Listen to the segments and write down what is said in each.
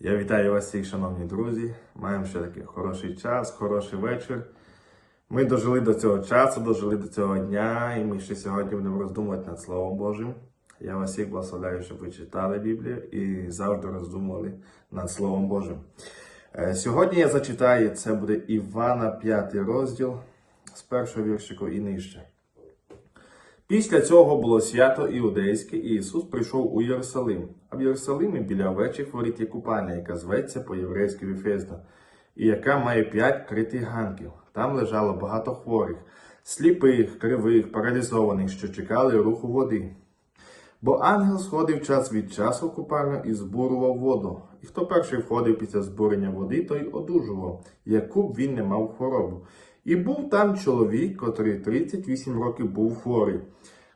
Я вітаю вас всіх, шановні друзі. Маємо ще такий хороший час, хороший вечір. Ми дожили до цього часу, дожили до цього дня, і ми ще сьогодні будемо роздумувати над Словом Божим. Я вас всіх благословляю, щоб ви читали Біблію і завжди роздумували над Словом Божим. Е, Сьогодні я зачитаю, це буде Івана 5 розділ з першого віршику і нижче. Після цього було свято іудейське, і Ісус прийшов у Єрусалим. А в Єрусалимі біля овечих воріт є купальня, яка зветься по-єврейськи Віфезда, і яка має п'ять критих ганків. Там лежало багато хворих, сліпих, кривих, паралізованих, що чекали руху води. Бо ангел сходив час від часу в купальню і збурував воду. І хто перший входив після збурення води, той одужував, яку б він не мав хворобу. І був там чоловік, котрий 38 років був хворий.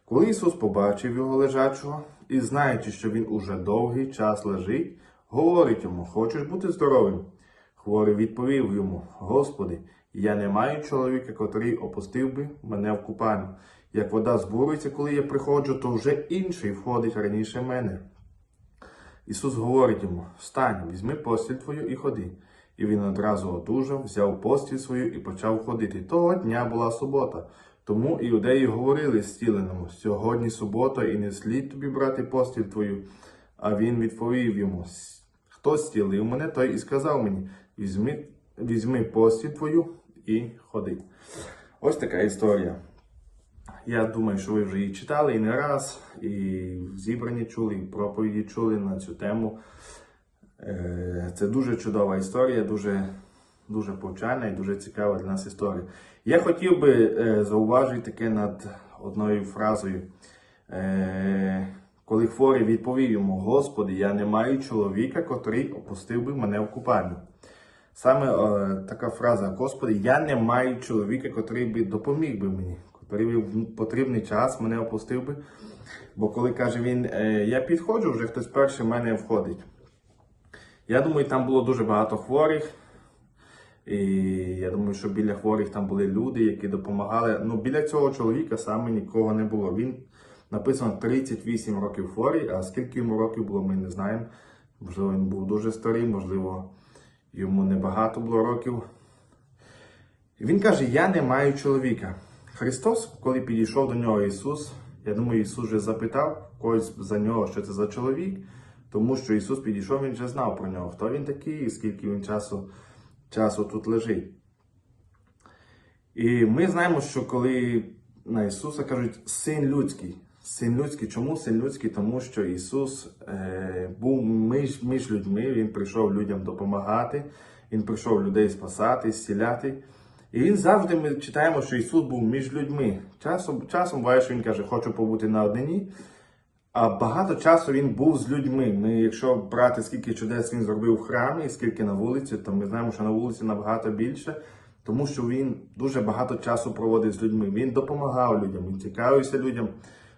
Коли Ісус побачив його лежачого і, знаючи, що він уже довгий час лежить, говорить йому: Хочеш бути здоровим? Хворий відповів йому: Господи, я не маю чоловіка, котрий опустив би мене в купальню. Як вода збурується, коли я приходжу, то вже інший входить раніше мене. Ісус говорить йому: Встань, візьми постіль твою і ходи. І він одразу одужав, взяв постіль свою і почав ходити. Того дня була субота. Тому іудеї говорили зціленому: сьогодні субота, і не слід тобі брати постіль твою. А він відповів йому: Хто зцілив мене, той і сказав мені: візьми, візьми постіль твою і ходи. Ось така історія. Я думаю, що ви вже її читали і не раз, і в зібранні чули, і проповіді чули на цю тему. Е, Це дуже чудова історія, дуже, дуже повчальна і дуже цікава для нас історія. Я хотів би е, зауважити таке над одною фразою. Е, Коли хворий відповів йому: Господи, я не маю чоловіка, котрий опустив би мене в купальню. Саме е, така фраза: Господи, я не маю чоловіка, котрий би допоміг би мені, котрий би в потрібний час мене опустив би. Бо коли каже він, е, я підходжу, вже хтось перший в мене входить. Я думаю, там було дуже багато хворих. І я думаю, що біля хворих там були люди, які допомагали. Ну, біля цього чоловіка саме нікого не було. Він написано 38 років хворий, а скільки йому років було, ми не знаємо. Можливо, він був дуже старий, можливо, йому небагато було років. Він каже: Я не маю чоловіка. Христос, коли підійшов до нього Ісус, я думаю, Ісус вже запитав когось за нього, що це за чоловік, тому що Ісус підійшов, Він вже знав про нього, хто він такий і скільки він часу, часу тут лежить. І ми знаємо, що коли на Ісуса кажуть син людський. Син людський. Чому син людський? Тому що Ісус е, був між, між людьми, Він прийшов людям допомагати, Він прийшов людей спасати, зціляти. І він завжди ми читаємо, що Ісус був між людьми. Часом, часом буває, що Він каже, хочу побути на однині. А багато часу він був з людьми. Ми, якщо брати, скільки чудес він зробив в храмі, скільки на вулиці, то ми знаємо, що на вулиці набагато більше, тому що він дуже багато часу проводив з людьми. Він допомагав людям, він цікавився людям,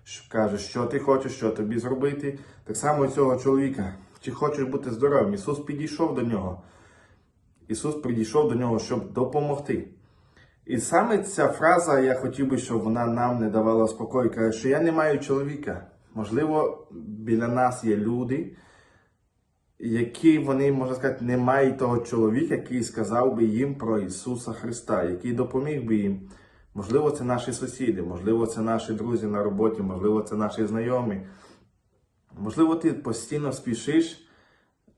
що каже, що ти хочеш, що тобі зробити. Так само і цього чоловіка, чи хочеш бути здоровим. Ісус підійшов до нього. Ісус підійшов до нього, щоб допомогти. І саме ця фраза, я хотів би, щоб вона нам не давала спокою, каже, що я не маю чоловіка. Можливо, біля нас є люди, які вони, можна сказати, не мають того чоловіка, який сказав би їм про Ісуса Христа, який допоміг би їм. Можливо, це наші сусіди, можливо, це наші друзі на роботі, можливо, це наші знайомі. Можливо, ти постійно спішиш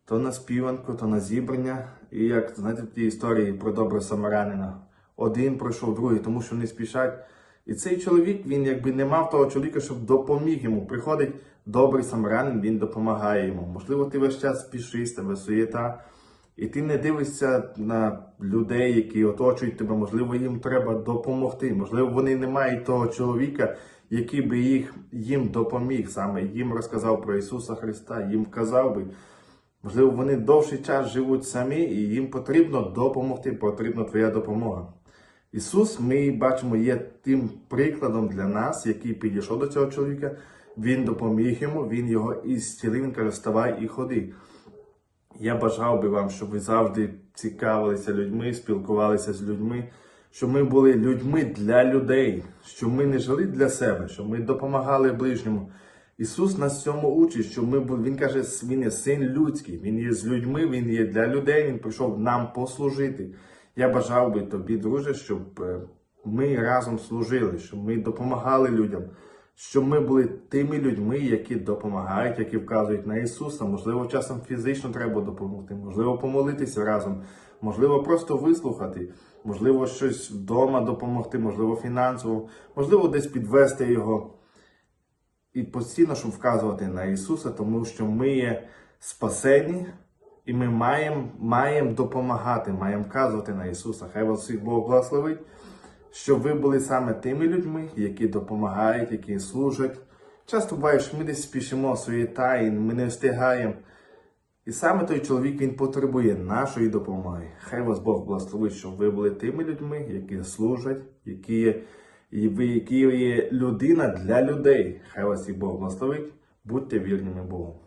то на співанку, то на зібрання. І як знаєте, ті історії про доброго самарянина. Один пройшов другий, тому що не спішать. І цей чоловік, він якби не мав того чоловіка, щоб допоміг йому. Приходить добрий самарянин, він допомагає йому. Можливо, ти весь час спішиш, тебе суєта, і ти не дивишся на людей, які оточують тебе. Можливо, їм треба допомогти. Можливо, вони не мають того чоловіка, який би їх їм допоміг, саме їм розказав про Ісуса Христа, їм вказав би. Можливо, вони довший час живуть самі, і їм потрібно допомогти, потрібна твоя допомога. Ісус, ми бачимо, є тим прикладом для нас, який підійшов до цього чоловіка. Він допоміг йому, він його ісцілив, він каже, вставай і ходи. Я бажав би вам, щоб ви завжди цікавилися людьми, спілкувалися з людьми, щоб ми були людьми для людей, щоб ми не жили для себе, щоб ми допомагали ближньому. Ісус нас цьому учить, що ми Він каже, Він є син людський, Він є з людьми, Він є для людей, Він прийшов нам послужити. Я бажав би тобі, друже, щоб е, ми разом служили, щоб ми допомагали людям, щоб ми були тими людьми, які допомагають, які вказують на Ісуса. Можливо, часом фізично треба допомогти, можливо, помолитися разом, можливо, просто вислухати, можливо, щось вдома допомогти, можливо, фінансово, можливо, десь підвести його. І постійно, щоб вказувати на Ісуса, тому що ми є спасені, і ми маємо маємо допомагати, маємо вказувати на Ісуса. Хай вас всіх Бог благословить, щоб ви були саме тими людьми, які допомагають, які служать. Часто буває, що ми десь спішимо суєта, і ми не встигаємо. І саме той чоловік він потребує нашої допомоги. Хай вас Бог благословить, щоб ви були тими людьми, які служать, які є, які є людина для людей. Хай вас і Бог благословить. Будьте вірними Богу.